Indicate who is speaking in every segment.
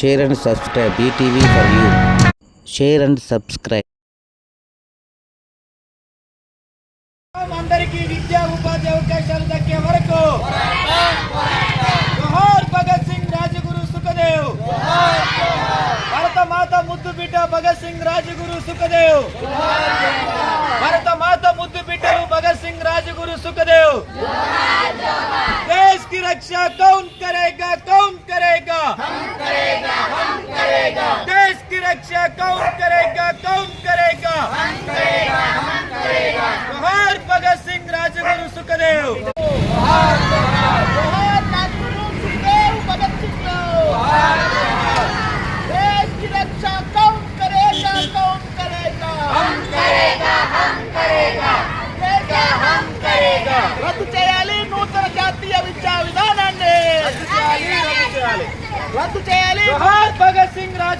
Speaker 1: Share and subscribe ETV for you share and subscribe
Speaker 2: అందరికీ విద్యా ఉపాధి అవకాశాలు దక్కే వరకు జోహార్ భగత్ సింగ్ రాజగురు సుఖదేవ్. భరత మాత ముద్దు బిడ్డ భగత్ సింగ్ రాజగురు సుఖదేవ్. భరత మాత ముద్దు బిడ్డలు భగత్ సింగ్ రాజగురు సుఖదేవ్. దేశ్కి రక్ష देश की रक्षा कौन करेगा कौन करेगा जोहार भगत सिंह राजगुरु सुखदेव
Speaker 3: जोहार राजगुरु सुखदेव भगत सिंह देश की रक्षा कौन करेगा कौन करेगा हम करेगा हम करेगा करेगा हम करेगा రద్దు చేయాలి నూతన జాతీయ విద్యా విధానాన్ని రద్దు చేయాలి
Speaker 2: जोहार भगत सिंह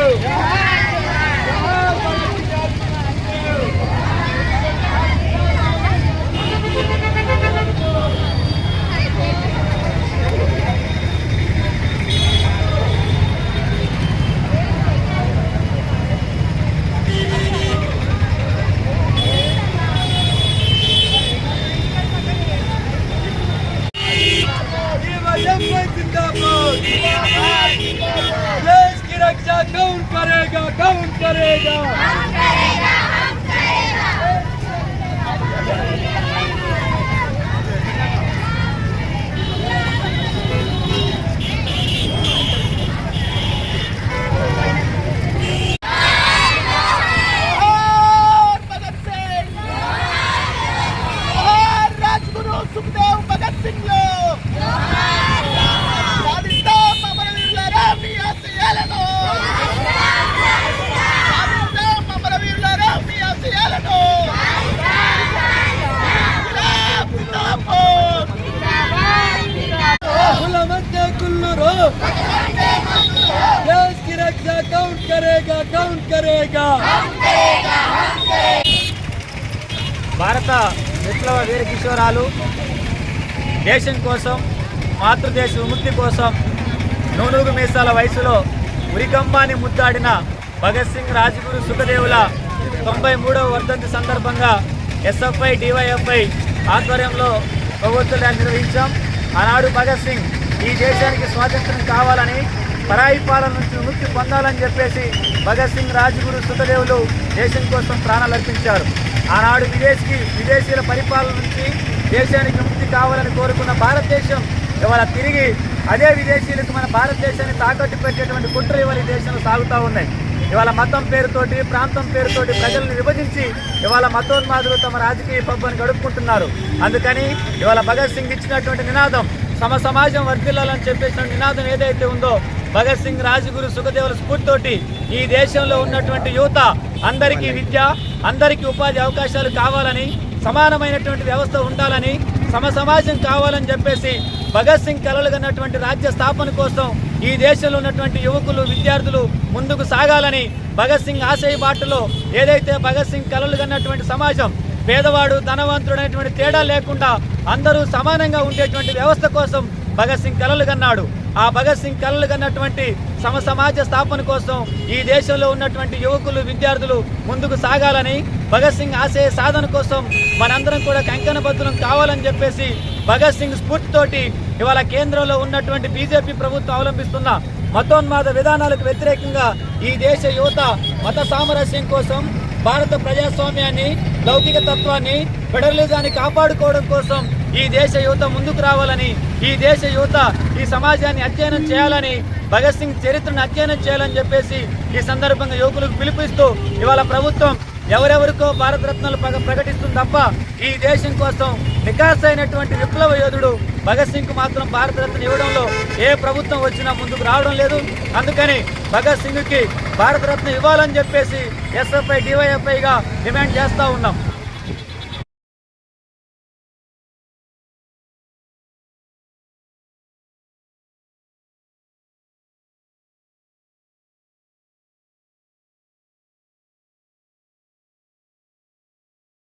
Speaker 2: कौन करेगा कौन करेगा కరేగా కౌంట్ కరేగా. భారత విప్లవ వీర కిషోరాలు దేశం కోసం మాతృదేశ విముక్తి కోసం నూనూగు మీసాల వయసులో ఉరికంబాన్ని ముద్దాడిన భగత్ సింగ్ రాజ్గురు సుఖదేవుల తొంభై మూడవ వర్ధంతి సందర్భంగా ఎస్ఎఫ్ఐ డివైఎఫ్ఐ ఆధ్వర్యంలో కొవ్వొత్తులు నిర్వహించాం. ఆనాడు భగత్ సింగ్ ఈ దేశానికి స్వాతంత్రం కావాలని పరాయి పాలన నుంచి విముక్తి పొందాలని చెప్పేసి భగత్ సింగ్ రాజ్గురు సుఖదేవులు దేశం కోసం ప్రాణాలు అర్పించారు. ఆనాడు విదేశీ విదేశీయుల పరిపాలన నుంచి దేశానికి విముక్తి కావాలని కోరుకున్న భారతదేశం ఇవాళ తిరిగి అదే విదేశీయులకు మన భారతదేశాన్ని తాకట్టు పెట్టేటువంటి కుట్రలు ఇవాళ ఈ దేశంలో సాగుతూ ఉన్నాయి. ఇవాళ మతం పేరుతోటి ప్రాంతం పేరుతోటి ప్రజలను విభజించి ఇవాళ మతోన్మాదులు తమ రాజకీయ పబ్బని గడుపుకుంటున్నారు. అందుకని ఇవాళ భగత్ సింగ్ ఇచ్చినటువంటి నినాదం సమ సమాజం వర్ధిల్లాలని చెప్పేసిన నినాదం ఏదైతే ఉందో భగత్ సింగ్ రాజగురు సుఖదేవుల స్ఫూర్తితోటి ఈ దేశంలో ఉన్నటువంటి యువత అందరికీ విద్య అందరికీ ఉపాధి అవకాశాలు కావాలని సమానమైనటువంటి వ్యవస్థ ఉండాలని సమ సమాజం కావాలని చెప్పేసి భగత్ సింగ్ కలలు కన్నటువంటి రాజ్య స్థాపన కోసం ఈ దేశంలో ఉన్నటువంటి యువకులు విద్యార్థులు ముందుకు సాగాలని భగత్ సింగ్ ఆశయ బాటలో ఏదైతే భగత్ సింగ్ కలలు కన్నటువంటి సమాజం పేదవాడు ధనవంతుడు అనేటువంటి తేడా లేకుండా అందరూ సమానంగా ఉండేటువంటి వ్యవస్థ కోసం భగత్ సింగ్ కలలు కన్నాడు. ఆ భగత్ సింగ్ కలలు కన్నటువంటి సమ సమాజ స్థాపన కోసం ఈ దేశంలో ఉన్నటువంటి యువకులు విద్యార్థులు ముందుకు సాగాలని భగత్ సింగ్ ఆశయ సాధన కోసం మనందరం కూడా కంకణబద్ధులం కావాలని చెప్పేసి భగత్ సింగ్ స్ఫూర్తితోటి ఇవాళ కేంద్రంలో ఉన్నటువంటి బీజేపీ ప్రభుత్వం అవలంబిస్తున్న మతోన్మాద విధానాలకు వ్యతిరేకంగా ఈ దేశ యువత మత సామరస్యం కోసం భారత ప్రజాస్వామ్యాన్ని లౌకిక తత్వాన్ని ఫెడరలిజాన్ని కాపాడుకోవడం కోసం ఈ దేశ యువత ముందుకు రావాలని ఈ దేశ యువత ఈ సమాజాన్ని అధ్యయనం చేయాలని భగత్ సింగ్ చరిత్రను అధ్యయనం చేయాలని చెప్పేసి ఈ సందర్భంగా యువకులకు పిలుపునిస్తూ ఇవాళ ప్రభుత్వం ఎవరెవరికో భారతరత్నాలు ప్రకటిస్తుంది తప్ప ఈ దేశం కోసం నికాస్ అయినటువంటి విప్లవ యోధుడు భగత్ సింగ్ మాత్రం భారతరత్న ఇవ్వడంలో ఏ ప్రభుత్వం వచ్చినా ముందుకు రావడం లేదు. అందుకని భగత్ సింగ్కి భారతరత్న ఇవ్వాలని చెప్పేసి ఎస్ఎఫ్ఐ డివైఎఫ్ఐగా డిమాండ్ చేస్తూ ఉన్నాం.